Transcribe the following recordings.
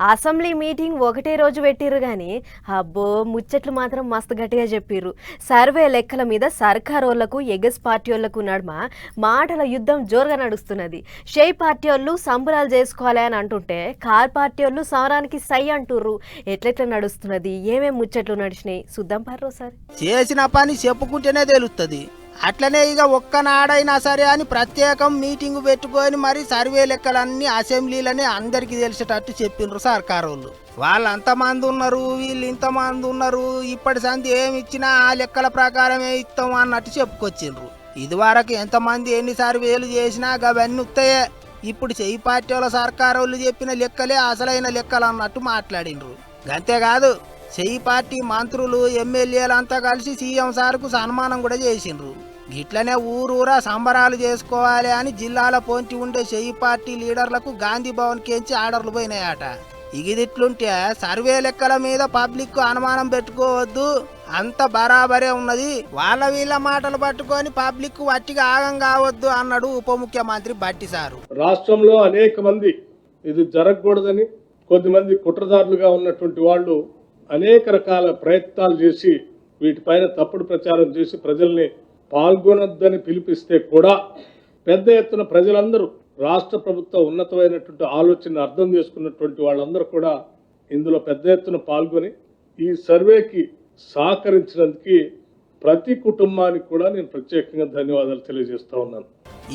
Assembly meeting ఒకటే రోజు పెట్టిర్రు కానీ అబ్బో ముచ్చట్లు మాత్రం మస్తు గట్టిగా చెప్పిర్రు. సర్వే లెక్కల మీద సర్కారోళ్ళకు ఎగస్ పార్టీ వాళ్ళకు నడుమ మాటల యుద్ధం జోరుగా నడుస్తున్నది. షై పార్టీ వాళ్ళు సంబరాలు చేసుకోవాలి అని అంటుంటే కార్ పార్టీ వాళ్ళు సమరానికి సై అంటుర్రు. ఎట్లెట్లా నడుస్తున్నది? ఏమేం ముచ్చట్లు నడిచినాయి? చూద్దాం పార్రో సార్. చేసిన పని చెప్పుకుంటేనే తెలుస్తుంది అట్లనే ఇక ఒక్కనాడైనా సరే అని ప్రత్యేకం మీటింగ్ పెట్టుకొని మరి సర్వే లెక్కలన్నీ అసెంబ్లీలనే అందరికీ తెలిసేటట్టు చెప్పిండ్రు సర్కారు వాళ్ళు వాళ్ళు అంతమంది ఉన్నారు వీళ్ళు ఇంతమంది ఉన్నారు ఇప్పటి సంధి ఏమి ఇచ్చినా ఆ లెక్కల ప్రకారమే ఇస్తాం అన్నట్టు చెప్పుకొచ్చిండ్రు. ఇదివరకు ఎంతమంది ఎన్ని సర్వేలు చేసినా అవన్నీ వస్తాయే ఇప్పుడు చెయ్యి పార్టీ వాళ్ళ సర్కారు వాళ్ళు చెప్పిన లెక్కలే అసలైన లెక్కలు అన్నట్టు మాట్లాడిండ్రు. అంతేకాదు చెయ్యి పార్టీ మంత్రులు ఎమ్మెల్యేలంతా కలిసి సీఎం సార్కు సన్మానం కూడా చేసిండ్రు. గిట్లనే ఊరూరా సంబరాలు చేసుకోవాలి అని జిల్లాల పొంచి ఉండే చెయ్యి పార్టీ లీడర్లకు గాంధీ భవన్ కేంచి ఆర్డర్లు పోయినాయట. ఇగిదిట్లుంటే సర్వే లెక్కల మీద పబ్లిక్ అనుమానం పెట్టుకోవద్దు. అంత బరాబరే ఉన్నది. వాళ్ళ వీళ్ళ మాటలు పట్టుకొని పబ్లిక్ వట్టిగా ఆగం కావద్దు అన్నాడు ఉప ముఖ్యమంత్రి బట్టి సారు. రాష్ట్రంలో అనేక మంది ఇది జరగకూడదని కొద్దిమంది కుట్రదారులుగా ఉన్నటువంటి వాళ్ళు అనేక రకాల ప్రయత్నాలు చేసి వీటిపైన తప్పుడు ప్రచారం చేసి ప్రజల్ని పాల్గొనొద్దని పిలిపిస్తే కూడా పెద్ద ఎత్తున ప్రజలందరూ రాష్ట్ర ప్రభుత్వ ఉన్నతమైనటువంటి ఆలోచన అర్థం చేసుకున్నటువంటి వాళ్ళందరూ కూడా ఇందులో పెద్ద ఎత్తున పాల్గొని ఈ సర్వేకి సహకరించినందుకు ప్రతి కుటుంబానికి కూడా నేను ప్రత్యేకంగా ధన్యవాదాలు తెలియజేస్తా ఉన్నాను.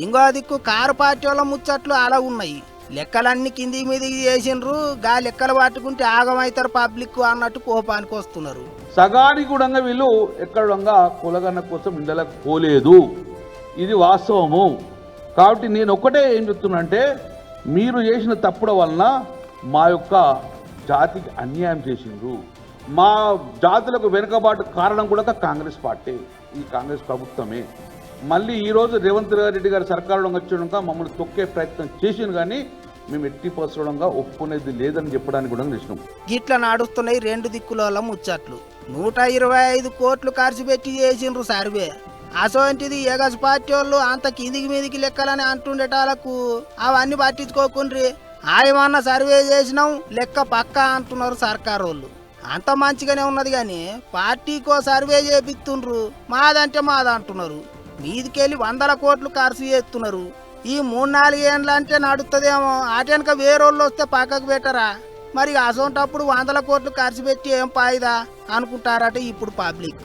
ఇంకో దిక్కు కారు పార్టీ వాళ్ళ ముచ్చట్లు అలా ఉన్నాయి. లెక్కలన్నీ కింది మీదికి చేసిండ్రు గా లెక్కలు పట్టుకుంటే ఆగమవుతారు పబ్లిక్ అన్నట్టు కోపానికి వస్తున్నారు. సగానికి కూడా వీళ్ళు ఎక్కడంగా కులగన్న కోసం ఇండలకు పోలేదు ఇది వాస్తవము. కాబట్టి నేను ఒక్కటే ఏం చెప్తున్నానంటే మీరు చేసిన తప్పుల వలన మా యొక్క జాతికి అన్యాయం చేసిండ్రు. మా జాతులకు వెనుకబాటు కారణం కూడా కాంగ్రెస్ పార్టీ. ఈ కాంగ్రెస్ ప్రభుత్వమే. మళ్ళీ ఈరోజు రేవంత్ రెడ్డి గారి సర్కారులో వచ్చాక మమ్మల్ని తొక్కే ప్రయత్నం చేసింది కానీ మేము ఎట్టి పసడంగా ఒప్పుకునేది లేదని చెప్పడానికి కూడా నిలిచినాం గిట్ల నడుస్తున్నాయి రెండు దిక్కుల ముచ్చట్లు. నూట ఇరవై ఐదు కోట్లు ఖర్చు పెట్టి చేసిండ్రు సర్వే. అసోంటిది ఎగస్ పార్టీ వాళ్ళు అంత కిందికి మీదికి లెక్కలని అంటుండేటాలకు అవన్నీ పట్టించుకోకుండ్రి. ఆయమన్న సర్వే చేసినాం లెక్క పక్క అంటున్నారు సర్కారు వాళ్ళు అంత మంచిగానే ఉన్నది కానీ పార్టీకో సర్వే చేపిస్తుండ్రు మాదంటే మాదంటున్నారు మీదికెళ్ళి వందల కోట్లు ఖర్చు చేస్తున్నారు ఈ మూడు నాలుగేండ్లంటే నడుతుందేమో అంటే వేరే వాళ్ళు వస్తే పక్కకు పెట్టరా? మరి అసోంటప్పుడు వందల కోట్లు ఖర్చు పెట్టి ఏం పాయిదా అనుకుంటారట ఇప్పుడు పబ్లిక్.